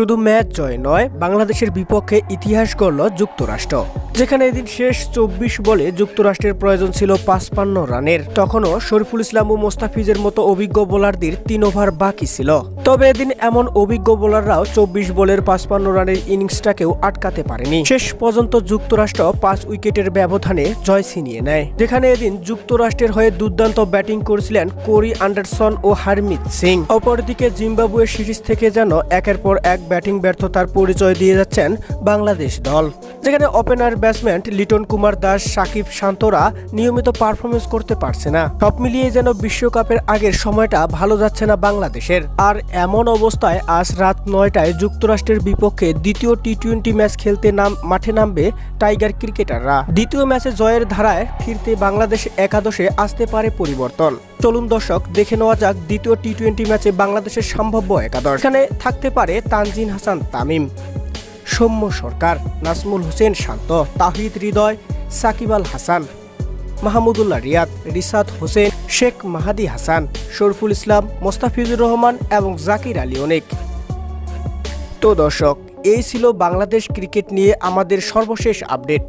শুধু ম্যাচ জয় নয় বাংলাদেশের বিপক্ষে ইতিহাস গড়ল যুক্তরাষ্ট্র। যেখানে এদিন শেষ চব্বিশ বলে যুক্তরাষ্ট্রের প্রয়োজন ছিল পাঁচপান্ন রানের। তখনও শরীফুল ইসলাম ও মোস্তাফিজের মতো অভিজ্ঞ বোলারদের তিন ওভার বাকি ছিল। তবে এদিন এমন অভিজ্ঞ বোলাররাও চব্বিশ বলের পাঁচপান্ন রানের ইনিংসটাকেও আটকাতে পারেনি। শেষ পর্যন্ত যুক্তরাষ্ট্র পাঁচ উইকেটের ব্যবধানে জয় ছিনিয়ে নেয়। যেখানে এদিন যুক্তরাষ্ট্রের হয়ে দুর্দান্ত ব্যাটিং করেছিলেন কোরি অ্যান্ডারসন ও হারমিত সিং। অপরদিকে জিম্বাবুয়ের সিরিজ থেকে যেন একের পর এক ব্যাটিং ব্যর্থতার পরিচয় দিয়ে যাচ্ছেন বাংলাদেশ দল। যেখানে ওপেনার ব্যাটসম্যান লিটন কুমার দাস, সাকিব শান্তরা নিয়মিত পারফরমেন্স করতে পারছে না। সব মিলিয়ে যেন বিশ্বকাপের আগের সময়টা ভালো যাচ্ছে না বাংলাদেশের। আর এমন অবস্থায় আজ রাত নয়টায় যুক্তরাষ্ট্রের বিপক্ষে দ্বিতীয় টি টোয়েন্টি ম্যাচ খেলতে নাম, মাঠে নামবে টাইগার ক্রিকেটাররা দ্বিতীয় ম্যাচে জয়ের ধারায় ফিরতে বাংলাদেশ একাদশে আসতে পারে পরিবর্তন। চলুন দর্শক, দেখে নেওয়া যাক দ্বিতীয় টি টোয়েন্টি ম্যাচে বাংলাদেশের সম্ভাব্য একাদশ। এখানে থাকতে পারে তানজিন হাসান তামিম। সৌম্য সরকার, নাজমুল হোসেন শান্ত, তাহিদ হৃদয়, সাকিব আল হাসান, মাহমুদুল্লাহ রিয়াদ, রিসাদ হোসেন, শেখ মাহাদি হাসান, শরফুল ইসলাম, মোস্তাফিজুর রহমান এবং জাকির আলী অনেক। তো দর্শক, এই ছিল বাংলাদেশ ক্রিকেট নিয়ে আমাদের সর্বশেষ আপডেট।